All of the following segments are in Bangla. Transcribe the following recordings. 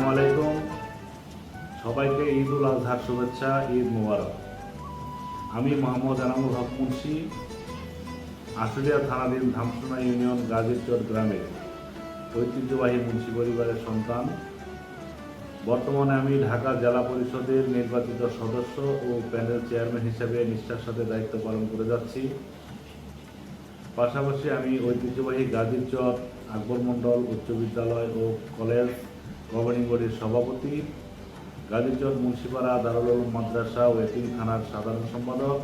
আসসালামু আলাইকুম। সবাইকে ঈদ উল আজহার শুভেচ্ছা, ঈদ মুবারক। আমি মোহাম্মদ আনামুল হক মুন্সি, আশুলিয়া থানাধীন ধামসোনা ইউনিয়ন গাজীরচর গ্রামের ঐতিহ্যবাহী মুন্সি পরিবারের সন্তান। বর্তমানে আমি ঢাকা জেলা পরিষদের নির্বাচিত সদস্য ও প্যানেল চেয়ারম্যান হিসেবে নিষ্ঠার সাথে দায়িত্ব পালন করে যাচ্ছি। পাশাপাশি আমি ঐতিহ্যবাহী গাজীরচর আকবর মণ্ডল উচ্চ বিদ্যালয় ও কলেজ গভর্নিং বডির সভাপতি গাজীরচর মুন্সিপাড়া দারুল মাদ্রাসা ও এতিম থানার সাধারণ সম্পাদক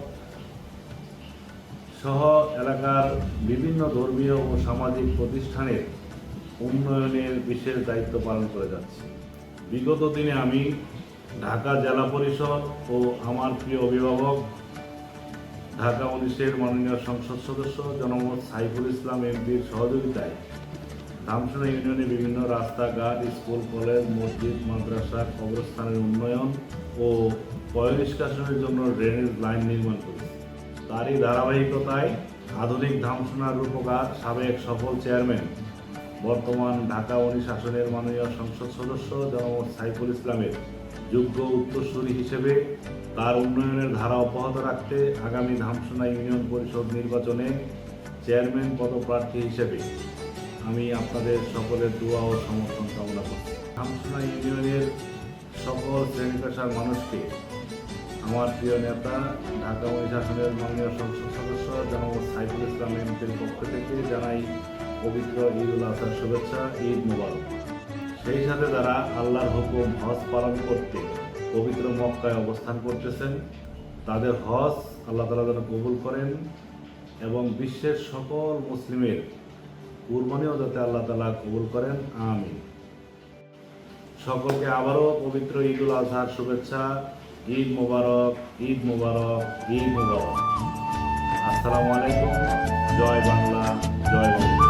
সহ এলাকার বিভিন্ন ধর্মীয় ও সামাজিক প্রতিষ্ঠানের উন্নয়নের বিশেষ দায়িত্ব পালন করে যাচ্ছি। বিগত দিনে আমি ঢাকা জেলা পরিষদ ও আমার প্রিয় অভিভাবক, ঢাকা উনিশের মাননীয় সংসদ সদস্য জনমত সাইফুল ইসলাম এমপির সহযোগিতায় ধামসোনা ইউনিয়নে বিভিন্ন রাস্তাঘাট, স্কুল, কলেজ, মসজিদ, মাদ্রাসা, কবরস্থানের উন্নয়ন ও পয় নিষ্কাশনের জন্য ড্রেনেজ লাইন নির্মাণ করেছে। তারই ধারাবাহিকতায় আধুনিক ধামসোনার রূপকার সাবেক সফল চেয়ারম্যান, বর্তমান ঢাকা উনিশ আসনের মাননীয় সংসদ সদস্য জনমত সাইফুল ইসলামের যোগ্য উত্তরসূরি হিসেবে তার উন্নয়নের ধারা অব্যাহত রাখতে আগামী ধামসোনা ইউনিয়ন পরিষদ নির্বাচনে চেয়ারম্যান পদপ্রার্থী হিসেবে আমি আপনাদের সকলের দোয়া ও সমর্থন কামনা করছি। ধামসোনা ইউনিয়নের সকল শ্রেণি পেশার মানুষকে আমার প্রিয় নেতা, ঢাকা আসনের মাননীয় সংসদ সদস্য জনমত সাইফুল ইসলাম এমপির পক্ষ থেকে জানাই পবিত্র ঈদ উল আজহার শুভেচ্ছা, ঈদ মুবারক। সেই সাথে যারা আল্লাহর হুকুম হজ পালন করতে পবিত্র মক্কায় অবস্থান করতেছেন, তাদের হজ আল্লাহ তালা যেন কবুল করেন এবং বিশ্বের সকল মুসলিমের কুরবানিও যাতে আল্লাহ তালা কবুল করেন আমি সকলকে আবারও পবিত্র ঈদ উল আজহার শুভেচ্ছা, ঈদ মোবারক ঈদ মোবারক ঈদ মোবারক। আসসালামু আলাইকুম, জয় বাংলা জয় বাংলা